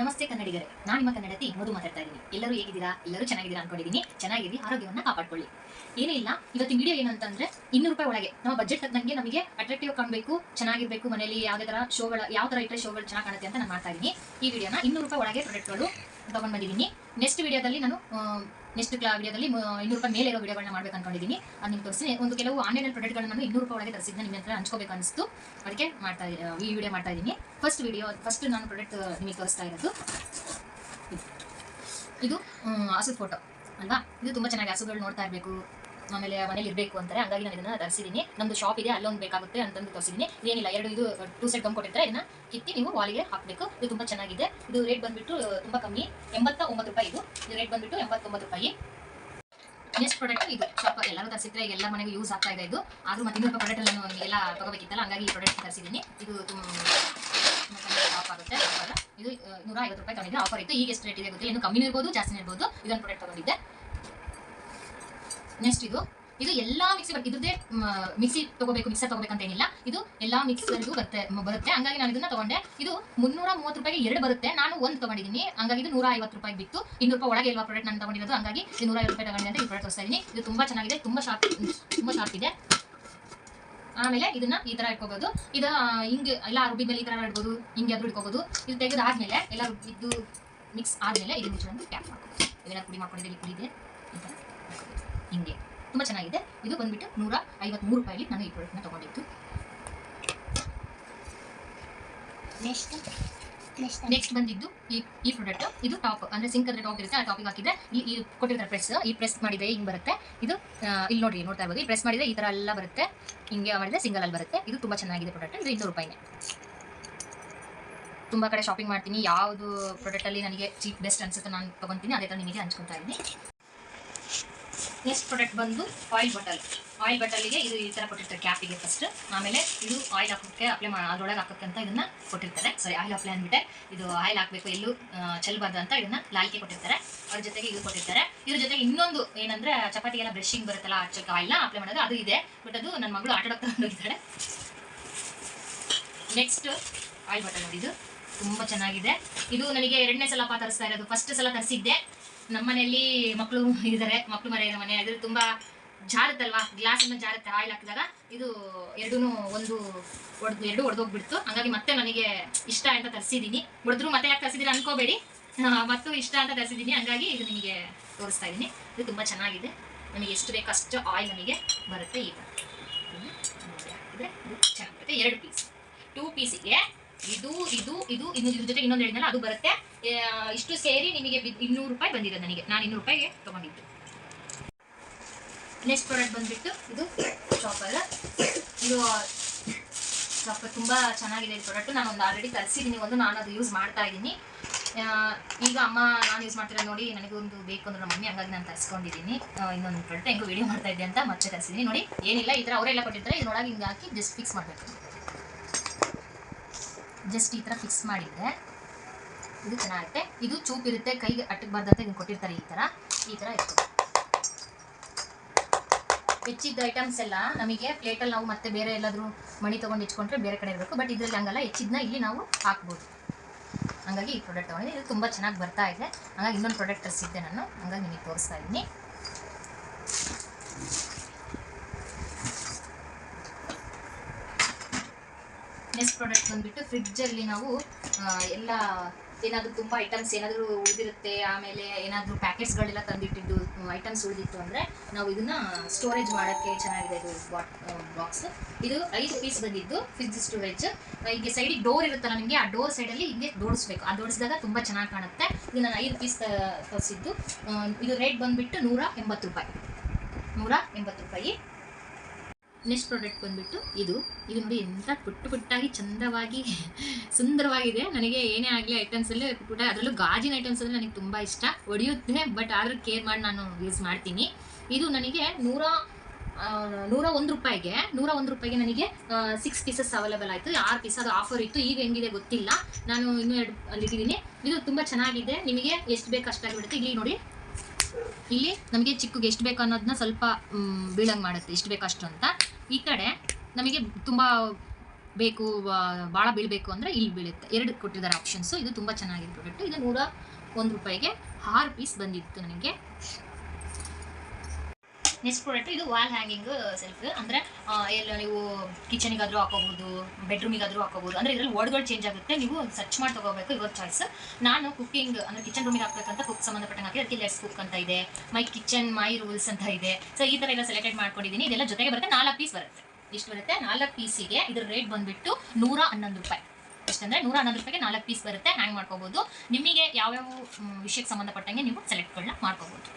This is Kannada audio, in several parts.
ನಮಸ್ತೆ ಕನ್ನಡಿಗರೇ, ನಾನು ನಿಮ್ಮ ಕನ್ನಡತಿ ಮಧು ಮಾತಾಡ್ತಾ ಇದ್ದೀನಿ. ಎಲ್ಲರೂ ಹೇಗಿದ್ದೀರಾ? ಎಲ್ಲರೂ ಚೆನ್ನಾಗಿದ್ದೀರಾ ಅನ್ಕೊಂಡಿದ್ದೀನಿ. ಚೆನ್ನಾಗಿರಿ ಆರೋಗ್ಯವನ್ನು ಕಾಪಾಡ್ಕೊಳ್ಳಿ. ಏನೂ ಇಲ್ಲ, ಇವತ್ತಿನ ವಿಡಿಯೋ ಏನಂತಂದ್ರೆ ಇನ್ನೂರು ರೂಪಾಯಿ ಒಳಗೆ. ನಮ್ಮ ಬಜೆಟ್ ತಕ್ಕಂಗೆ ನಮಗೆ ಅಟ್ರಾಕ್ಟಿವ್ ಕಾಣಬೇಕು, ಚೆನ್ನಾಗಿರ್ಬೇಕು ಮನೆಯಲ್ಲಿ ಯಾವುದೇ ತರ ಶೋಗಳ, ಯಾವ ತರ ಇಟ್ಟರೆ ಶೋಗಳು ಚೆನ್ನಾಗಿ ಕಾಣುತ್ತೆ ಅಂತ ನಾನು ಮಾಡ್ತಾ ಇದ್ದೀನಿ. ಈ ವಿಡಿಯೋನ ಇನ್ನೂರು ರೂಪಾಯಿ ಒಳಗೆ ಪ್ರಾಡಕ್ಟ್ಗಳು ತಗೊಂಡ್ ಬಂದಿದ್ದೀನಿ. ನೆಕ್ಸ್ಟ್ ವಿಡಿಯೋದಲ್ಲಿ ನಾನು ನೆಕ್ಸ್ಟ್ ವಿಡಿಯೋದಲ್ಲಿ ಇನ್ನೂರು ರೂಪಾಯಿ ಮೇಲೆ ಇರೋ ವಿಡಿಯೋಗಳನ್ನ ಮಾಡ್ಬೇಕು ಅನ್ಕೊಂಡಿದ್ದೀನಿ ಅದು ನಿಮ್ಗೆ ತೋರಿಸಿ ಒಂದು ಕೆಲವು ಆನ್ಲೈನ್ ಪ್ರಾಡಕ್ಟ್ಗಳನ್ನ ನಾನು ಇನ್ನೂರು ರೂಪಾಯಿ ಒಳಗೆ ತರಿಸಿದ್ದೆ ನಿಮ್ಮ ಹತ್ರ ಹಂಚ್ಕೋಬೇಕು ಅನಿಸ್ತು. ಅದಕ್ಕೆ ಮಾಡ್ತಾ ಈ ವಿಡಿಯೋ ಮಾಡ್ತಾ ಇದ್ದೀನಿ. ಫಸ್ಟ್ ವಿಡಿಯೋ ಫಸ್ಟ್ ನಾನು ಪ್ರಾಡಕ್ಟ್ ನಿಮಗೆ ತೋರಿಸ್ತಾ ಇರೋದು. ಇದು ಹಸು ಫೋಟೋ ಅಲ್ವಾ? ಇದು ತುಂಬ ಚೆನ್ನಾಗಿ ಹಸುಗಳು ನೋಡ್ತಾ ಇರಬೇಕು. ಆಮೇಲೆ ಮನೇಲಿ ಇರಬೇಕು ಅಂತಾರೆ, ಹಾಗಾಗಿ ನಾನು ಇದನ್ನ ತರಿಸಿದ್ದೀನಿ ನಮ್ದು ಶಾಪ್ ಇದೆ, ಅಲ್ಲೊಂದು ಬೇಕಾಗುತ್ತೆ ಅಂತಂದು ತರಿಸಿದ್ದೀನಿ ಏನಿಲ್ಲ, ಎರಡು ಇದು ಟೂ ಸೆಟ್ ಗಮ್ ಕೊಟ್ಟಿರ್ತಾರೆ ಇದನ್ನ ಕಿತ್ತಿ ನೀವು ವಾಲಿಗೆ ಹಾಕಬೇಕು. ಇದು ತುಂಬ ಚೆನ್ನಾಗಿದೆ. ಇದು ರೇಟ್ ಬಂದ್ಬಿಟ್ಟು ತುಂಬ ಕಮ್ಮಿ. ಎಂಬತ್ತ ಒಂಬತ್ತು ರೂಪಾಯಿ ಇದು. ಇದು ರೇಟ್ ಬಂದ್ಬಿಟ್ಟು ಎಂಬತ್ತೊಂಬತ್ತು ರೂಪಾಯಿ. ನೆಕ್ಸ್ಟ್ ಪ್ರಾಡಕ್ಟ್ ಇದು. ಶಾಪ್ ಎಲ್ಲರೂ ತರಿಸಿದ್ರೆ ಎಲ್ಲ ಮನೆಗೂ ಯೂಸ್ ಆಗ್ತಾ ಇದೆ ಇದು. ಆದ್ರೂ ಮತ್ತೆ ಇನ್ನೊಬ್ಬ ಪ್ರಾಡಕ್ಟ್ ನಾನು ಎಲ್ಲ ತಗೋಬೇಕಿತ್ತಲ್ಲ, ಹಂಗಾಗಿ ಈ ಪ್ರಾಡಕ್ಟ್ ತರಿಸಿದ್ದೀನಿ ಇದು ಆಫ್ ಆಗುತ್ತೆ ಇದು ನೂರ ಐವತ್ತು ರೂಪಾಯಿ ತಗೊಂಡಿದ್ದೆ ಆಫರ್ ಇತ್ತು. ಈಗ ಎಷ್ಟು ರೇಟ್ ಇದೆ ಗೊತ್ತಿಲ್ಲ. ಇನ್ನು ಕಮ್ಮಿ ಇರ್ಬೋದು ಜಾಸ್ತಿ ಇರ್ಬೋದು. ಇದೊಂದು ಪ್ರಾಡಕ್ಟ್ ತಗೊಂಡಿದ್ದೆ. ನೆಕ್ಸ್ಟ್ ಇದು ಇದು ಎಲ್ಲಾ ಮಿಕ್ಸಿ ಬರ್ತದೆ ಇದ್ರದೇ ಮಿಕ್ಸಿ ತಗೋಬೇಕು ಮಿಕ್ಸರ್ ತಗೋಬೇಕಂತ ಏನಿಲ್ಲ ಇದು ಎಲ್ಲಾ ಮಿಕ್ಸರ್ಗೂ ಬರುತ್ತೆ ಬರುತ್ತೆ. ಹಂಗಾಗಿ ನಾನು ಇದನ್ನ ತಗೊಂಡೆ. ಇದು ಮುನ್ನೂರ ಮೂವತ್ತು ರೂಪಾಯಿಗೆ ಎರಡು ಬರುತ್ತೆ. ನಾನು ಒಂದು ತಗೊಂಡಿದ್ದೀನಿ. ಹಂಗಾಗಿ ಇದು ನೂರ ಐವತ್ತು ರೂಪಾಯಿ ಬಿತ್ತು. ಇನ್ನೂರು ರೂಪಾಯಿ ಒಳಗೆ ಇಲ್ವಾ ಪ್ರಾಡಕ್ಟ್ ನಾನು ತಗೊಂಡಿರೋದು. ಹಂಗಾಗಿ ನೂರ ಐವತ್ತು ರೂಪಾಯಿ ತಗೊಂಡಿದ್ದೆ ಅಂತ ಈ ಪ್ರಾಡಕ್ಟ್ ತೋರಿಸ್ತಾ ಇದ್ದೀನಿ ಇದು ತುಂಬಾ ಚೆನ್ನಾಗಿದೆ. ತುಂಬಾ ಶಾರ್ಪ್ ತುಂಬಾ ಶಾರ್ಪ್ ಇದೆ. ಆಮೇಲೆ ಇದನ್ನ ಈ ತರ ಇಟ್ಕೋಬಹುದು ಇದು ಹಿಂಗೆ, ಎಲ್ಲ ರುಬ್ಬಿ ಮೇಲೆ ಈ ತರ ಇಡ್ಬೋದು. ಹಿಂಗೆ ಆದ್ರೂ ಇಟ್ಕೋಬಹುದು ಇದು ತೆಗೆದಾದ್ಮೇಲೆ ಎಲ್ಲ ರುಬ್ಬಿದ್ದು ಮಿಕ್ಸ್ ಆದ್ಮೇಲೆ ಇದು ಮುಚ್ಕೊಂಡು ಟ್ಯಾಪ್ ಮಾಡ್ಕೋಬಹುದು ಇದನ್ನ ಪುಡಿ ಮಾಡ್ಕೊಂಡಿದ್ದೆ ಪುಡಿ ಇದೆ ಈ. ಹಿಂಗೆ. ತುಂಬಾ ಚೆನ್ನಾಗಿದೆ. ಇದು ಬಂದ್ಬಿಟ್ಟು ನೂರ ಐವತ್ಮೂರು ರೂಪಾಯಿಲಿ ನಾನು ಈ ಪ್ರಾಡಕ್ಟ್ನ ತಗೊಂಡಿದ್ದು. ನೆಕ್ಸ್ಟ್ ನೆಕ್ಸ್ಟ್ ನೆಕ್ಸ್ಟ್ ಬಂದಿದ್ದು ಈ ಈ ಪ್ರಾಡಕ್ಟ್ ಇದು ಟಾಪ್ ಅಂದ್ರೆ ಸಿಂಕ್ ಅಂದ್ರೆ ಟಾಪ್ ಇರುತ್ತೆ ಆ ಟಾಪಿಗೆ ಹಾಕಿದ್ರೆ ಈ ಈ ಕೊಟ್ಟಿರ್ತಾರೆ ಪ್ರೆಸ್ ಈ ಪ್ರೆಸ್ ಮಾಡಿದ್ರೆ ಹಿಂಗ್ ಬರುತ್ತೆ. ಇದು ಇಲ್ಲಿ ನೋಡಿ ನೋಡ್ತಾ ಇರ್ಬೋದು. ಈ ಪ್ರೆಸ್ ಮಾಡಿದ್ರೆ ಈ ತರ ಎಲ್ಲ ಬರುತ್ತೆ. ಹಿಂಗೆ ಮಾಡಿದ್ರೆ ಸಿಂಗಲ್ ಅಲ್ಲಿ ಬರುತ್ತೆ. ಇದು ತುಂಬಾ ಚೆನ್ನಾಗಿದೆ ಪ್ರಾಡಕ್ಟ್ ಇದು ಇನ್ನೂರು ರೂಪಾಯಿನೇ. ತುಂಬಾ ಕಡೆ ಶಾಪಿಂಗ್ ಮಾಡ್ತೀನಿ. ಯಾವುದು ಪ್ರಾಡಕ್ಟಲ್ಲಿ ನನಗೆ ಚೀಪ್ ಬೆಸ್ಟ್ ಅನ್ಸುತ್ತೆ ನಾನು ತಗೊಂತೀನಿ. ಅದೇ ತರ ನಿಮಗೆ ಹಂಚ್ಕೊತಾ ಇದ್ದೀನಿ. ನೆಕ್ಸ್ಟ್ ಪ್ರಾಡಕ್ಟ್ ಬಂದು ಆಯಿಲ್ ಬಟಲ್ ಆಯಿಲ್ ಬಟಲ್ಗೆ ಇದು ಈ ಥರ ಕೊಟ್ಟಿರ್ತಾರೆ ಕ್ಯಾಪಿಗೆ ಫಸ್ಟ್ ಆಮೇಲೆ ಇದು ಆಯಿಲ್ ಹಾಕೋಕ್ಕೆ ಅಪ್ಲೈ ಮಾಡಿ ಅದರೊಳಗೆ ಹಾಕೋಕ್ಕೆ ಅಂತ ಇದನ್ನ ಕೊಟ್ಟಿರ್ತಾರೆ. ಸಾರಿ ಆಯಿಲ್ ಅಪ್ಲೈ ಅಂದ್ಬಿಟ್ಟೆ. ಇದು ಆಯಿಲ್ ಹಾಕಬೇಕು, ಎಲ್ಲೂ ಚೆಲ್ಲಬಾರ್ದು ಅಂತ ಇದನ್ನ ಲಾಲ್ಕೆ ಕೊಟ್ಟಿರ್ತಾರೆ. ಅದ್ರ ಜೊತೆಗೆ ಇದು ಕೊಟ್ಟಿರ್ತಾರೆ. ಇದ್ರ ಜೊತೆಗೆ ಇನ್ನೊಂದು ಏನಂದ್ರೆ, ಚಪಾತಿಗೆಲ್ಲ ಬ್ರಷಿಂಗ್ ಬರುತ್ತಲ್ಲ ಹಚ್ಚಕ್ಕೆ ಆಯಿಲ್ನ ಅಪ್ಲೈ ಮಾಡೋದು, ಅದು ಇದೆ. ಬಟ್ ಅದು ನನ್ನ ಮಗಳು ಆಟ ತಗೊಂಡೋಗಿದ್ದಾಳೆ. ನೆಕ್ಸ್ಟ್ ಆಯಿಲ್ ನೋಡಿ ಇದು. ತುಂಬಾ ಚೆನ್ನಾಗಿದೆ. ಇದು ನನಗೆ ಎರಡನೇ ಸಲ ತರಿಸ್ತಾ ಇರೋದು. ಫಸ್ಟ್ ಸಲ ತರಿಸಿದ್ದೆ. ನಮ್ಮ ಮನೆಯಲ್ಲಿ ಮಕ್ಕಳು ಇದ್ದಾರೆ ಮಕ್ಕಳು ಮನೆ ಮನೆ ಅದ್ರಲ್ಲಿ ತುಂಬಾ ಜಾರುತ್ತಲ್ವಾ? ಗ್ಲಾಸ್ ಅನ್ನ ಜಾರುತ್ತೆ ಆಯಿಲ್ ಹಾಕಿದಾಗ. ಇದು ಎರಡೂ ಒಂದು ಒಡ್ದು, ಎರಡು ಒಡೆದೋಗ್ಬಿಡ್ತು. ಹಂಗಾಗಿ ಮತ್ತೆ ನನಗೆ ಇಷ್ಟ ಅಂತ ತರಿಸಿದ್ದೀನಿ. ಹೊಡೆದ್ರು ಮತ್ತೆ ಯಾಕೆ ತರಿಸಿದ್ದೀನಿ ಅನ್ಕೋಬೇಡಿ. ಮತ್ತು ಇಷ್ಟ ಅಂತ ತರಿಸಿದ್ದೀನಿ. ಹಂಗಾಗಿ ಇದು ನಿಮಗೆ ತೋರಿಸ್ತಾ ಇದ್ದೀನಿ. ಇದು ತುಂಬಾ ಚೆನ್ನಾಗಿದೆ. ನಮಗೆ ಎಷ್ಟು ಬೇಕು ಅಷ್ಟು ಆಯಿಲ್ ನಮಗೆ ಬರುತ್ತೆ ಈಗ. ಹಾಕಿದ್ರೆ ಎರಡು ಪೀಸ್ ಟೂ ಪೀಸಿಗೆ ಇದು ಇದು ಇದು, ಇನ್ನು ಇದ್ರ ಜೊತೆ ಇನ್ನೊಂದು ಹೇಳಿದ್ನಲ್ಲ, ಅದು ಬರುತ್ತೆ. ಇಷ್ಟು ಸೇರಿ ನಿಮಗೆ ಇನ್ನೂರು ರೂಪಾಯಿ ಬಂದಿದೆ ನನಗೆ. ನಾನು ಇನ್ನೂರು ರೂಪಾಯಿಗೆ ತಗೊಂಡಿದ್ದು. ನೆಕ್ಸ್ಟ್ ಪ್ರಾಡಕ್ಟ್ ಬಂದ್ಬಿಟ್ಟು ಇದು ಚಾಪರ್ ಇದು ಚಾಪರ್ ತುಂಬಾ ಚೆನ್ನಾಗಿದೆ ಈ ಪ್ರಾಡಕ್ಟ್ ನಾನು ಒಂದು ಆಲ್ರೆಡಿ ತರಿಸಿದ್ದೀನಿ ಒಂದು ನಾನು ಅದು ಯೂಸ್ ಮಾಡ್ತಾ ಇದ್ದೀನಿ ಈಗ ಅಮ್ಮ, ನಾನು ಯೂಸ್ ಮಾಡ್ತಿರೋದು ನೋಡಿ ನನಗೊಂದು ಬೇಕು ಅಂದ್ರೆ ನಮ್ಮ ಮಮ್ಮಿ ಹಂಗಾಗಿ ನಾನು ತರಿಸ್ಕೊಂಡಿದ್ದೀನಿ ಇನ್ನೊಂದು ಪ್ರಾಡಕ್ಟ್ ಹೆಂಗೋ ವೀಡಿಯೋ ಮಾಡ್ತಾ ಇದ್ದೆ ಅಂತ ಮತ್ತೆ ತರಿಸಿದ್ದೀನಿ ನೋಡಿ, ಏನಿಲ್ಲ, ಈ ಥರ ಅವರೆಲ್ಲ ಕೊಟ್ಟಿರ್ತಾರೆ. ಇದ್ರೊಳಗೆ ಹಿಂಗೆ ಹಾಕಿ ಜಸ್ಟ್ ಫಿಕ್ಸ್ ಮಾಡಬೇಕು. ಜಸ್ಟ್ ಈ ಥರ ಫಿಕ್ಸ್ ಮಾಡಿದ್ರೆ ಇದು ಚೆನ್ನಾಗುತ್ತೆ. ಇದು ಚೂಪ್ ಇರುತ್ತೆ, ಕೈಗೆ ಅಟ್ಟಕ್ಕೆ ಹಿಂಗೆ ಕೊಟ್ಟಿರ್ತಾರೆ ಈ ಥರ ಈ ಥರ ಇರ್ತದೆ ಹೆಚ್ಚಿದ್ದ ಐಟಮ್ಸ್ ಎಲ್ಲ ನಮಗೆ ಪ್ಲೇಟಲ್ಲಿ ನಾವು ಮತ್ತೆ ಬೇರೆ ಎಲ್ಲಾದರೂ ಮಣಿ ತೊಗೊಂಡು ಇಟ್ಕೊಂಡ್ರೆ ಬೇರೆ ಕಡೆ ಇರಬೇಕು. ಬಟ್ ಇದರಲ್ಲಿ ಹಂಗಲ್ಲ, ಹೆಚ್ಚಿದ್ನ ಇಲ್ಲಿ ನಾವು ಹಾಕ್ಬೋದು. ಹಂಗಾಗಿ ಈ ಪ್ರಾಡಕ್ಟ್ ತೊಗೊಂಡಿದ್ದೆ. ಇದು ತುಂಬ ಚೆನ್ನಾಗಿ ಬರ್ತಾ ಇದೆ. ಹಂಗಾಗಿ ಇನ್ನೊಂದು ಪ್ರಾಡಕ್ಟ್ ತರಿಸಿದ್ದೆ ನಾನು. ಹಂಗಾಗಿ ನಿಮಗೆ ತೋರಿಸ್ತಾ ಇದ್ದೀನಿ. ನೆಕ್ಸ್ಟ್ ಪ್ರಾಡಕ್ಟ್ ಬಂದ್ಬಿಟ್ಟು ಫ್ರಿಡ್ಜಲ್ಲಿ ನಾವು ಎಲ್ಲ ಏನಾದರೂ ತುಂಬ ಐಟಮ್ಸ್ ಏನಾದರೂ ಉಳಿದಿರುತ್ತೆ, ಆಮೇಲೆ ಏನಾದರೂ ಪ್ಯಾಕೆಟ್ಸ್ಗಳೆಲ್ಲ ತಂದಿಟ್ಟಿದ್ದು ಐಟಮ್ಸ್ ಉಳಿದಿತ್ತು ಅಂದರೆ ನಾವು ಇದನ್ನ ಸ್ಟೋರೇಜ್ ಮಾಡೋಕ್ಕೆ ಚೆನ್ನಾಗಿದೆ ಇದು ಬಾಕ್ಸ್ ಇದು ಐದು ಪೀಸ್ ಬಂದಿದ್ದು ಫ್ರಿಜ್ ಸ್ಟೋರೇಜ್ ಹೀಗೆ ಸೈಡಿಗೆ ಡೋರ್ ಇರುತ್ತಲ್ಲ ನಿಮಗೆ, ಆ ಡೋರ್ ಸೈಡಲ್ಲಿ ಹಿಂಗೆ ದೋಡಿಸ್ಬೇಕು. ಆ ದೋಡಿಸಿದಾಗ ತುಂಬ ಚೆನ್ನಾಗಿ ಕಾಣುತ್ತೆ. ಇದು ನಾನು ಐದು ಪೀಸ್ ತರಿಸಿದ್ದು. ಇದು ರೇಟ್ ಬಂದುಬಿಟ್ಟು ನೂರ ಎಂಬತ್ತು ರೂಪಾಯಿ. ನೂರ ಎಂಬತ್ತು ರೂಪಾಯಿ. ನೆಕ್ಸ್ಟ್ ಪ್ರಾಡಕ್ಟ್ ಬಂದ್ಬಿಟ್ಟು ಇದು. ಇದು ನೋಡಿ ಎಂತ ಪುಟ್ಟು ಪುಟ್ಟಾಗಿ ಚಂದವಾಗಿ, ಸುಂದರವಾಗಿದೆ. ನನಗೆ ಏನೇ ಆಗಲಿ ಐಟಮ್ಸ್ ಅಲ್ಲಿ ಪುಟ್ಟ ಅದರಲ್ಲೂ ಗಾಜಿನ ಐಟಮ್ಸ್ ಅಂದರೆ ನನಗೆ ತುಂಬ ಇಷ್ಟ. ಒಡೆಯುತ್ತೆ ಬಟ್ ಆದರೂ ಕೇರ್ ಮಾಡಿ ನಾನು ಯೂಸ್ ಮಾಡ್ತೀನಿ. ಇದು ನನಗೆ ನೂರ ನೂರ ಒಂದು ರೂಪಾಯಿಗೆ, ನೂರ ಒಂದು ರೂಪಾಯಿಗೆ ನನಗೆ ಸಿಕ್ಸ್ ಪೀಸಸ್ ಅವೈಲೇಬಲ್ ಆಯಿತು. ಆರು ಪೀಸ್ ಅದು ಆಫರ್ ಇತ್ತು. ಈಗ ಹೆಂಗಿದೆ ಗೊತ್ತಿಲ್ಲ. ನಾನು ಇನ್ನೂ ಎರಡು ಅಲ್ಲಿಟ್ಟಿದ್ದೀನಿ ಇದು ತುಂಬ ಚೆನ್ನಾಗಿದೆ. ನಿಮಗೆ ಎಷ್ಟು ಬೇಕು ಅಷ್ಟಾಗಿಬಿಡುತ್ತೆ ಇಲ್ಲಿ ನೋಡಿ. ಇಲ್ಲಿ ನಮಗೆ ಚಿಕ್ಕಗೆ ಎಷ್ಟು ಬೇಕು ಅನ್ನೋದನ್ನ ಸ್ವಲ್ಪ ಬೀಳಂಗ್ ಮಾಡುತ್ತೆ. ಎಷ್ಟು ಬೇಕು ಅಷ್ಟು ಅಂತ. ಈ ಕಡೆ ನಮಗೆ ತುಂಬ ಬೇಕು ಭಾಳ ಬೀಳಬೇಕು ಅಂದರೆ ಇಲ್ಲಿ ಬೀಳುತ್ತೆ. ಎರಡು ಕೊಟ್ಟಿದ್ದಾರೆ ಆಪ್ಷನ್ಸು ಇದು ತುಂಬ ಚೆನ್ನಾಗಿದೆ ಪ್ರಾಡಕ್ಟು ಇದು ನೂರ ಒಂದು ರೂಪಾಯಿಗೆ ಆರು ಪೀಸ್ ಬಂದಿತ್ತು ನನಗೆ. ನೆಕ್ಸ್ಟ್ ಪ್ರಾಡಕ್ಟ್ ಇದು ವಾಲ್ ಹ್ಯಾಂಗಿಂಗ್ ಸೆಲ್ಫ್ ಅಂದರೆ ಎಲ್ಲ ನೀವು ಕಿಚನಿಗಾದರೂ ಹಾಕೋಬೋದು ಬೆಡ್ರೂಮಿಗಾದರೂ ಹಾಕೋಬೋದು. ಅಂದರೆ ಇದರಲ್ಲಿ ವರ್ಡ್ಗಳು ಚೇಂಜ್ ಆಗುತ್ತೆ. ನೀವು ಸರ್ಚ್ ಮಾಡಿ ತೊಗೋಬೇಕು ಇವತ್ತು ಚಾಯ್ಸ್ ನಾನು ಕುಕ್ಕಿಂಗ್ ಅಂದರೆ ಕಿಚನ್ ರೂಮಿಗೆ ಹಾಕ್ಬೇಕಂತ ಕುಕ್ ಸಂಬಂಧಪಟ್ಟಂಗೆ ಹಾಕಿ ಅದಕ್ಕೆ ಲೆಟ್ಸ್ ಕುಕ್ ಅಂತ ಇದೆ. ಮೈ ಕಿಚನ್ ಮೈ ರೂಲ್ಸ್ ಅಂತ ಇದೆ. ಸೊ ಈ ಥರ ಎಲ್ಲ ಸೆಲೆಕ್ಟೆಡ್ ಮಾಡ್ಕೊಂಡಿದ್ದೀನಿ. ಇದೆಲ್ಲ ಜೊತೆಗೆ ಬರುತ್ತೆ. ನಾಲ್ಕು ಪೀಸ್ ಬರುತ್ತೆ. ಇಷ್ಟು ಬರುತ್ತೆ. ನಾಲ್ಕು ಪೀಸಿಗೆ ಇದ್ರ ರೇಟ್ ಬಂದುಬಿಟ್ಟು ನೂರ ಹನ್ನೊಂದು ರೂಪಾಯಿ. ಎಷ್ಟಂದರೆ ನೂರ ಹನ್ನೊಂದು ರೂಪಾಯಿಗೆ ನಾಲ್ಕು ಪೀಸ್ ಬರುತ್ತೆ. ಹ್ಯಾಂಗ್ ಮಾಡ್ಕೋಬೋದು. ನಿಮಗೆ ಯಾವ್ಯಾವ ವಿಷಯಕ್ಕೆ ಸಂಬಂಧಪಟ್ಟಂಗೆ ನೀವು ಸೆಲೆಕ್ಟ್ಗಳನ್ನ ಮಾಡ್ಕೋಬೋದು.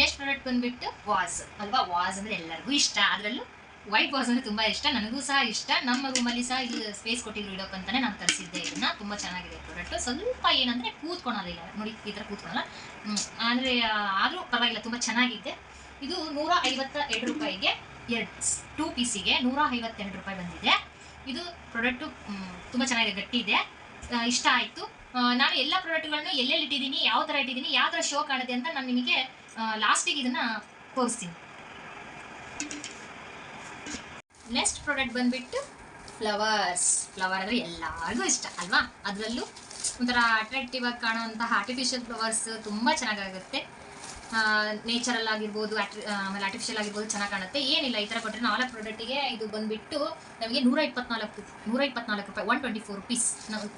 ನೆಕ್ಸ್ಟ್ ಪ್ರಾಡಕ್ಟ್ ಬಂದ್ಬಿಟ್ಟು ವಾಸ್ ಅಲ್ವಾ? ವಾಸ್ ಅಂದರೆ ಎಲ್ಲರಿಗೂ ಇಷ್ಟ. ಅದರಲ್ಲೂ ವೈಟ್ ವಾಸ್ ಅಂದರೆ ತುಂಬ ಇಷ್ಟ. ನನಗೂ ಸಹ ಇಷ್ಟ. ನಮ್ಮ ರೂಮಲ್ಲಿ ಸಹ ಇದು ಸ್ಪೇಸ್ ಕೊಟ್ಟಿದ್ರು ಇಡೋಕ್ಕಂತಾನೆ ನಾನು ತರಿಸಿದ್ದೆ ಇದನ್ನ. ತುಂಬ ಚೆನ್ನಾಗಿದೆ ಪ್ರಾಡಕ್ಟ್ ಸ್ವಲ್ಪ ಏನಂದರೆ ಕೂತ್ಕೊಳೋದಿಲ್ಲ. ನೋಡಿ, ಈ ಥರ ಕೂತ್ಕೊಳಲ್ಲ. ಅಂದರೆ ಆದರೂ ಪರವಾಗಿಲ್ಲ. ತುಂಬ ಚೆನ್ನಾಗಿದೆ. ಇದು ನೂರ ಐವತ್ತ ಎರಡು ರೂಪಾಯಿಗೆ ಎರಡು ಟೂ ಪೀಸಿಗೆ ನೂರ ಐವತ್ತೆರಡು ರೂಪಾಯಿ ಬಂದಿದೆ. ಇದು ಪ್ರಾಡಕ್ಟು ತುಂಬ ಚೆನ್ನಾಗಿದೆ. ಗಟ್ಟಿ ಇದೆ ಇಷ್ಟ ಆಯಿತು. ನಾನು ಎಲ್ಲ ಪ್ರಾಡಕ್ಟ್ಗಳನ್ನು ಎಲ್ಲೆಲ್ಲಿ ಇಟ್ಟಿದ್ದೀನಿ, ಯಾವ ಥರ ಇಟ್ಟಿದ್ದೀನಿ, ಯಾವ ಥರ ಶೋ ಕಾಣುತ್ತೆ ಅಂತ ನಾನು ನಿಮಗೆ ಲಾಸ್ಟಿಗೆ ಇದನ್ನು ತೋರಿಸ್ತೀನಿ. ನೆಕ್ಸ್ಟ್ ಪ್ರಾಡಕ್ಟ್ ಬಂದ್ಬಿಟ್ಟು ಫ್ಲವರ್ಸ್ ಫ್ಲವರ್ ಅಂದರೆ ಎಲ್ಲರಿಗೂ ಇಷ್ಟ, ಅಲ್ವಾ? ಅದರಲ್ಲೂ ಒಂಥರ ಅಟ್ರಾಕ್ಟಿವ್ ಆಗಿ ಕಾಣುವಂತಹ ಆರ್ಟಿಫಿಷಿಯಲ್ ಫ್ಲವರ್ಸ್ ತುಂಬ ಚೆನ್ನಾಗಾಗುತ್ತೆ. ನೇಚರಲ್ ಆಗಿರ್ಬೋದು ಆಟ್ರಿ ಆಮೇಲೆ ಆರ್ಟಿಫಿಷಿಯಲ್ ಆಗಿರ್ಬೋದು ಚೆನ್ನಾಗಿ ಕಾಣುತ್ತೆ. ಏನಿಲ್ಲ, ಈ ಥರ ಕೊಟ್ಟರೆ ನಾಲ್ಕು ಪ್ರಾಡಕ್ಟಿಗೆ ಇದು ಬಂದುಬಿಟ್ಟು ನಮಗೆ ನೂರ ಇಪ್ಪತ್ನಾಲ್ಕು ನೂರ ಇಪ್ಪತ್ನಾಲ್ಕು ರೂಪಾಯಿ one twenty four piece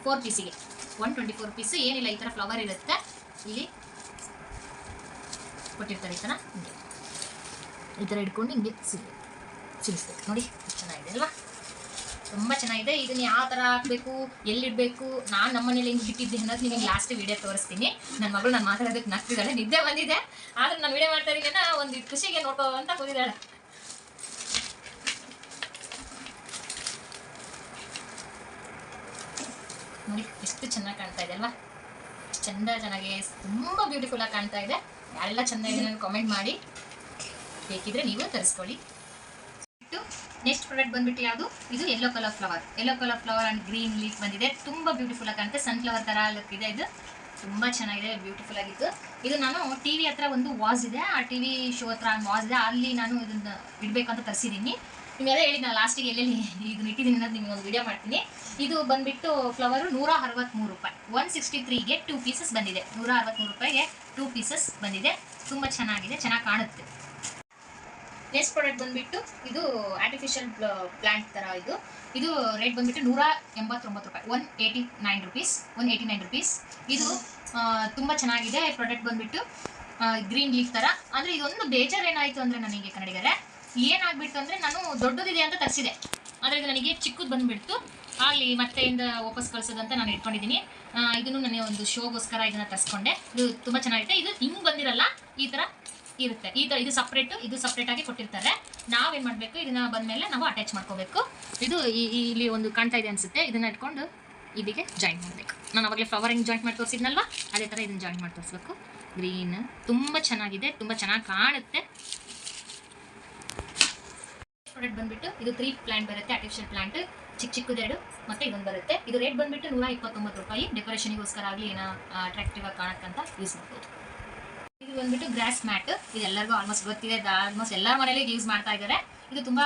four ಪೀಸಿಗೆ one twenty four piece ಏನಿಲ್ಲ, ಈ ಥರ ಫ್ಲವರ್ ಇರುತ್ತೆ. ಇಲ್ಲಿ ಕೊಟ್ಟಿರ್ತಾರೆ ಈ ಥರ ಹಿಂಗೆ. ಈ ಥರ ಇಟ್ಕೊಂಡು ಹಿಂಗೆ ಸಿಗುತ್ತೆ ಸಿಗಿಸ್ಬೇಕು ನೋಡಿ ಚೆನ್ನಾಗಿದೆ ಅಲ್ವಾ? ತುಂಬ ಚೆನ್ನಾಗಿದೆ. ಇದನ್ನ ಯಾವ ಥರ ಹಾಕಬೇಕು, ಎಲ್ಲಿಡಬೇಕು? ನಾನು ನಮ್ಮ ಮನೇಲಿ ಹೆಂಗೆ ಬಿಟ್ಟಿದ್ದೆ ಅನ್ನೋದು ನಿಮಗೆ ಲಾಸ್ಟ್ ವೀಡಿಯೋ ತೋರಿಸ್ತೀನಿ. ನನ್ನ ಮಗಳು ನಾನು ಮಾತಾಡೋದಕ್ಕೆ ನಗ್ತಿದ್ದಾಳೆ. ನಿದ್ದೆ ಬಂದಿದೆ. ಆದ್ರೆ ನಾನು ವಿಡಿಯೋ ಮಾಡ್ತಾ ಇದ್ದೀನ ಒಂದು ಖುಷಿಗೆ ನೋಡ್ಕೋ ಅಂತ ಕೂತಿದ್ದಾಳೆ. ನೋಡಿ, ಎಷ್ಟು ಚೆನ್ನಾಗಿ ಕಾಣ್ತಾ ಇದೆ ಅಲ್ವಾ? ಚಂದ ಚೆನ್ನಾಗಿ, ತುಂಬ ಬ್ಯೂಟಿಫುಲ್ ಆಗಿ ಕಾಣ್ತಾ ಇದೆ. ಚಂದ ಇದೆ ನನಗೆ ಕಾಮೆಂಟ್ ಮಾಡಿ. ಬೇಕಿದ್ರೆ ನೀವು ತರಿಸ್ಕೊಳ್ಳಿ. ನೆಕ್ಸ್ಟ್ ಪ್ರಾಡಕ್ಟ್ ಬಂದ್ಬಿಟ್ಟು ಯಾವುದು? ಇದು yellow colour flower yellow colour flower and green leaf ಬಂದಿದೆ. ತುಂಬ ಬ್ಯೂಟಿಫುಲ್ ಆಗಿ ಕಾಣುತ್ತೆ. ಸನ್ಫ್ಲವರ್ ಥರ ಲುಕ್ ಇದೆ ಇದು. ತುಂಬ ಚೆನ್ನಾಗಿದೆ ಬ್ಯೂಟಿಫುಲ್ ಆಗಿತ್ತು. ಇದು ನಾನು ಟಿ ವಿ ಹತ್ರ ಒಂದು ವಾಸ್ ಇದೆ. ಆ ಟಿ ವಿ ಶೋ ಹತ್ರ ವಾಸ್ ಇದೆ. ಅಲ್ಲಿ ನಾನು ಇದನ್ನ ಇಡಬೇಕಂತ ತರಿಸಿದ್ದೀನಿ ನಿಮಗೆ ಹೇಳಿ ನಾನು ಲಾಸ್ಟಿಗೆ ಎಲ್ಲೆಲ್ಲಿ ಇದು ಇಟ್ಟಿದ್ದೀನಿ ಅನ್ನೋದು ನಿಮಗೆ ಒಂದು ವಿಡಿಯೋ ಮಾಡ್ತೀನಿ. ಇದು ಬಂದ್ಬಿಟ್ಟು ಫ್ಲವರು ನೂರ ಅರವತ್ತ್ಮೂರು ರೂಪಾಯಿ. ಒನ್ ಸಿಕ್ಸ್ಟಿ ತ್ರೀಗೆ ಟೂ ಪೀಸಸ್ ಬಂದಿದೆ. ನೂರ ಅರವತ್ತ್ಮೂರು ರೂಪಾಯಿಗೆ ಟೂ ಪೀಸಸ್ ಬಂದಿದೆ. ತುಂಬ ಚೆನ್ನಾಗಿದೆ, ಚೆನ್ನಾಗಿ ಕಾಣುತ್ತೆ. ನೆಕ್ಸ್ಟ್ ಪ್ರಾಡಕ್ಟ್ ಬಂದ್ಬಿಟ್ಟು ಇದು ಆರ್ಟಿಫಿಷಿಯಲ್ ಪ್ಲಾಂಟ್ ಥರ ಇದು. ಇದು ರೇಟ್ ಬಂದ್ಬಿಟ್ಟು ನೂರ ಎಂಬತ್ತೊಂಬತ್ತು ರೂಪಾಯಿ. One eighty nine rupees one eighty nine rupees ಇದು ತುಂಬ ಚೆನ್ನಾಗಿದೆ ಪ್ರಾಡಕ್ಟ್ ಬಂದ್ಬಿಟ್ಟು. ಗ್ರೀನ್ ಲೀಫ್ ಥರ ಅಂದರೆ ಇದೊಂದು ಬೇಜಾರು ಏನಾಯಿತು ಅಂದರೆ ನನಗೆ ಕನ್ನಡಿಗರೇ ಏನಾಗ್ಬಿಡ್ತು ಅಂದರೆ ನಾನು ದೊಡ್ಡದಿದೆ ಅಂತ ತರಿಸಿದೆ. ಆದರೆ ನನಗೆ ಚಿಕ್ಕದು ಬಂದುಬಿಡ್ತು. ಆಗಲಿ, ಮತ್ತೆ ಇಂದ ವಾಪಸ್ ಕಳ್ಸೋದಂತ ನಾನು ಇಟ್ಕೊಂಡಿದ್ದೀನಿ. ಇದನ್ನು ನನಗೆ ಒಂದು ಶೋಗೋಸ್ಕರ ಇದನ್ನು ತರಿಸ್ಕೊಂಡೆ. ಇದು ತುಂಬ ಚೆನ್ನಾಗಿದೆ ಇದು ಹಿಂಗೆ ಬಂದಿರಲ್ಲ, ಈ ಥರ ಇರುತ್ತೆ. ಈ ಥರ ಇದು ಸಪ್ರೇಟು, ಇದು ಸಪ್ರೇಟಾಗಿ ಕೊಟ್ಟಿರ್ತಾರೆ. ನಾವೇನು ಮಾಡಬೇಕು? ಇದನ್ನ ಬಂದಮೇಲೆ ನಾವು ಅಟ್ಯಾಚ್ ಮಾಡ್ಕೋಬೇಕು. ಇದು ಇಲ್ಲಿ ಒಂದು ಕಾಣ್ತಾ ಇದೆ ಅನಿಸುತ್ತೆ. ಇದನ್ನ ಇಟ್ಕೊಂಡು ಇದಕ್ಕೆ ಜಾಯಿನ್ ಮಾಡಬೇಕು. ನಾನು ಅವಾಗಲೇ ಫ್ಲವರ್ ಹಿಂಗೆ ಜಾಯಿಂಟ್ ಮಾಡಿ ತೋರಿಸಿದ್ನಲ್ವಾ? ಅದೇ ಥರ ಇದನ್ನ ಜಾಯಿಂಟ್ ಮಾಡಿ ತೋರಿಸ್ಬೇಕು. ಗ್ರೀನ್ ತುಂಬ ಚೆನ್ನಾಗಿದೆ. ತುಂಬ ಚೆನ್ನಾಗಿ ಕಾಣುತ್ತೆ. ಪ್ರಾಡಕ್ಟ್ ಬಂದ್ಬಿಟ್ಟು ಇದು ತ್ರೀ ಪ್ಲಾಂಟ್ ಬರುತ್ತೆ. ಆರ್ಟಿಫಿಷಿಯಲ್ ಪ್ಲಾಂಟ್ ಚಿಕ್ಕ ಚಿಕ್ಕದೆರಡು ಮತ್ತೆ ಇದೊಂದು ಬರುತ್ತೆ. ಇದು ರೇಟ್ ಬಂದ್ಬಿಟ್ಟು ನೂರ ಇಪ್ಪತ್ತೊಂಬತ್ತು ರೂಪಾಯಿ. ಡೆಕೋರೇಷನಿಗೋಸ್ಕರ ಆಗಲಿ ಏನೋ ಅಟ್ರಾಕ್ಟಿವ್ ಆಗಿ ಕಾಣಕ್ಕಂತ ಯೂಸ್ ಮಾಡ್ಬೋದು. ಇದು ಬಂದ್ಬಿಟ್ಟು ಗ್ರಾಸ್ ಮ್ಯಾಟ್ ಇದು ಆಲ್ಮೋಸ್ಟ್ ಗೊತ್ತಿದೆ. ಆಲ್ಮೋಸ್ಟ್ ಎಲ್ಲ ಮನೆಯಲ್ಲಿ ಯೂಸ್ ಮಾಡ್ತಾ ಇದ್ದಾರೆ. ಇದು ತುಂಬ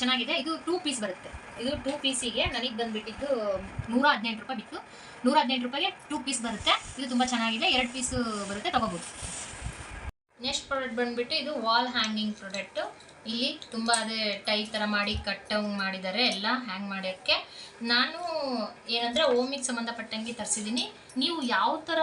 ಚೆನ್ನಾಗಿದೆ. ಇದು ಟೂ ಪೀಸ್ ಬರುತ್ತೆ. ಇದು ಟೂ ಪೀಸಿಗೆ ನನಗೆ ಬಂದ್ಬಿಟ್ಟಿದ್ದು ನೂರ ಹದಿನೆಂಟು ರೂಪಾಯಿ ಬಿತ್ತು ನೂರ ಹದಿನೆಂಟು ರೂಪಾಯಿಗೆ ಟೂ ಪೀಸ್ ಬರುತ್ತೆ. ಇದು ತುಂಬ ಚೆನ್ನಾಗಿದೆ. ಎರಡು ಪೀಸು ಬರುತ್ತೆ. ತಗೋಬೋದು. ನೆಕ್ಸ್ಟ್ ಪ್ರಾಡಕ್ಟ್ ಬಂದ್ಬಿಟ್ಟು ಇದು ವಾಲ್ ಹ್ಯಾಂಗಿಂಗ್ ಪ್ರಾಡಕ್ಟ್ ಇಲ್ಲಿ ತುಂಬ ಅದೇ ಟೈ ಥರ ಮಾಡಿ ಕಟ್ ಮಾಡಿದ್ದಾರೆ ಎಲ್ಲ ಹ್ಯಾಂಗ್ ಮಾಡೋಕ್ಕೆ ನಾನು ಏನಂದರೆ ಓಮಿಗೆ ಸಂಬಂಧಪಟ್ಟಂಗೆ ತರಿಸಿದ್ದೀನಿ. ನೀವು ಯಾವ ಥರ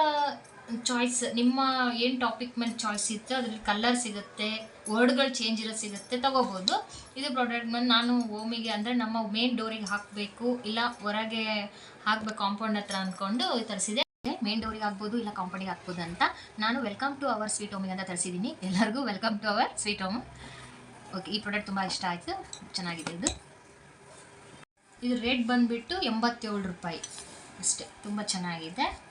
ಚಾಯ್ಸ್ ನಿಮ್ಮ ಏನು ಟಾಪಿಕ್ ಮೇಲೆ ಚಾಯ್ಸ್ ಇತ್ತು ಅದ್ರಲ್ಲಿ ಕಲರ್ ಸಿಗುತ್ತೆ ವರ್ಡ್ಗಳು ಚೇಂಜ್ ಇರೋದು ಸಿಗುತ್ತೆ, ತೊಗೋಬೋದು. ಇದು ಪ್ರಾಡಕ್ಟ್ ಮೇಲೆ ನಾನು ಓಮಿಗೆ ಅಂದರೆ ನಮ್ಮ ಮೇನ್ ಡೋರಿಗೆ ಹಾಕಬೇಕು, ಇಲ್ಲ ಹೊರಗೆ ಹಾಕ್ಬೇಕು ಕಾಂಪೌಂಡ್ ಹತ್ರ ಅಂದ್ಕೊಂಡು ತರಿಸಿದೆ. ಮೇನ್ ಡೋರಿಗೆ ಆಗ್ಬೋದು ಇಲ್ಲ ಕಾಂಪೌಂಡಿಗೆ ಹಾಕ್ಬೋದು ಅಂತ. ನಾನು ವೆಲ್ಕಮ್ ಟು ಅವರ್ ಸ್ವೀಟ್ ಹೋಮಿಗೆ ಅಂತ ತರಿಸಿದ್ದೀನಿ. ಎಲ್ಲರಿಗೂ welcome to our sweet home okay ಈ ಪ್ರಾಡಕ್ಟ್ ತುಂಬ ಇಷ್ಟ ಆಯಿತು. ಚೆನ್ನಾಗಿದೆ ಇದು. ಇದು ರೇಟ್ ಬಂದುಬಿಟ್ಟು ಎಂಬತ್ತೇಳು ರೂಪಾಯಿ. ಅಷ್ಟೇ, ತುಂಬ ಚೆನ್ನಾಗಿದೆ.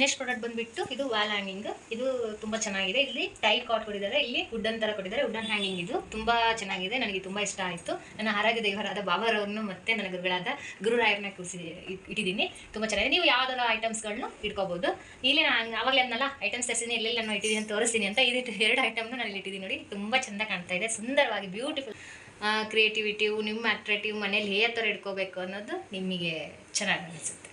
ನೆಕ್ಸ್ಟ್ ಪ್ರಾಡಕ್ಟ್ ಬಂದ್ಬಿಟ್ಟು ಇದು ವಾಲ್ ಹ್ಯಾಂಗಿಂಗ್ ಇದು ತುಂಬ ಚೆನ್ನಾಗಿದೆ. ಇಲ್ಲಿ ಟೈಟ್ ಕಾಟ್ ಕೊಟ್ಟಿದ್ದಾರೆ. ಇಲ್ಲಿ ವುಡನ್ ಥರ ಕೊಟ್ಟಿದ್ದಾರೆ. ವುಡನ್ ಹ್ಯಾಂಗಿಂಗ್ ಇದು ತುಂಬ ಚೆನ್ನಾಗಿದೆ. ನನಗೆ ತುಂಬ ಇಷ್ಟ ಆಯಿತು. ನನ್ನ ಆರಾಧ್ಯ ದೇವರಾದ ಬಾಬಾರವ್ರನ್ನು ಮತ್ತೆ ನನ್ನ ಗುರುಗಳಾದ ಗುರುರಾಯರನ್ನ ಕೂರಿಸಿ ಇಟ್ಟಿದ್ದೀನಿ. ತುಂಬ ಚೆನ್ನಾಗಿದೆ. ನೀವು ಯಾವ್ದಾರು ಐಟಮ್ಸ್ಗಳನ್ನು ಇಟ್ಕೋಬೋದು. ಇಲ್ಲಿ ನಾನು ಆವಾಗಲೇ ಅದನ್ನೆಲ್ಲ ಐಟಮ್ಸ್ ತರಿಸಿದ್ದೀನಿ ಎಲ್ಲೆಲ್ಲ ನಾನು ಇಟ್ಟಿದ್ದೀನಿ ಅಂತ ತೋರಿಸ್ತೀನಿ ಅಂತ. ಇದು ಎರಡು ಐಟಮ್ನ ನಾನು ಇಟ್ಟಿದ್ದೀನಿ ನೋಡಿ. ತುಂಬ ಚೆಂದ ಕಾಣ್ತಾ ಇದೆ. ಸುಂದರವಾಗಿ ಬ್ಯೂಟಿಫುಲ್ ಕ್ರಿಯೇಟಿವಿಟಿವ್ ನಿಮ್ಮ ಅಟ್ರಾಕ್ಟಿವ್ ಮನೇಲಿ ಹೇಗೆ ಥರ ಇಟ್ಕೋಬೇಕು ಅನ್ನೋದು ನಿಮಗೆ ಚೆನ್ನಾಗಿ ಅನಿಸುತ್ತೆ.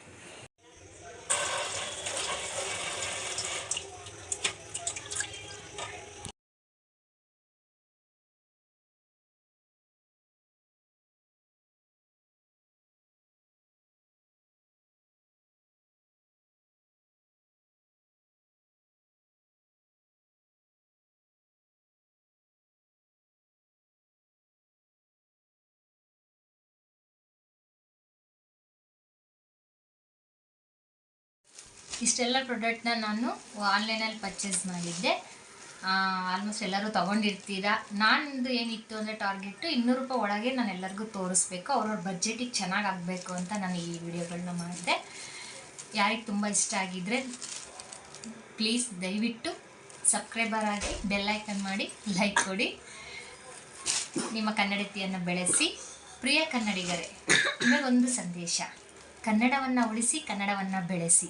ಇಷ್ಟೆಲ್ಲ ಪ್ರಾಡಕ್ಟ್ನ ನಾನು ಆನ್ಲೈನಲ್ಲಿ ಪರ್ಚೇಸ್ ಮಾಡಿದ್ದೆ. ಆಲ್ಮೋಸ್ಟ್ ಎಲ್ಲರೂ ತೊಗೊಂಡಿರ್ತೀರಾ? ನಾನು ಏನಿತ್ತು ಅಂದರೆ ಟಾರ್ಗೆಟು ಇನ್ನೂರು ರೂಪಾಯಿ ಒಳಗೆ ನಾನು ಎಲ್ಲರಿಗೂ ತೋರಿಸ್ಬೇಕು, ಅವ್ರವ್ರ ಬಜೆಟಿಗೆ ಚೆನ್ನಾಗಿ ಆಗಬೇಕು ಅಂತ ನಾನು ಈ ವಿಡಿಯೋಗಳನ್ನ ಮಾಡಿದೆ. ಯಾರಿಗೆ ತುಂಬ ಇಷ್ಟ ಆಗಿದ್ದರೆ ಪ್ಲೀಸ್ ದಯವಿಟ್ಟು ಸಬ್ಸ್ಕ್ರೈಬರ್ ಆಗಿ ಬೆಲ್ಲೈಕನ್ ಮಾಡಿ ಲೈಕ್ ಕೊಡಿ. ನಿಮ್ಮ ಕನ್ನಡತಿಯನ್ನು ಬೆಳೆಸಿ. ಪ್ರಿಯ ಕನ್ನಡಿಗರೇ ಇನ್ನೊಂದು ಸಂದೇಶ. ಕನ್ನಡವನ್ನು ಉಳಿಸಿ, ಕನ್ನಡವನ್ನು ಬೆಳೆಸಿ.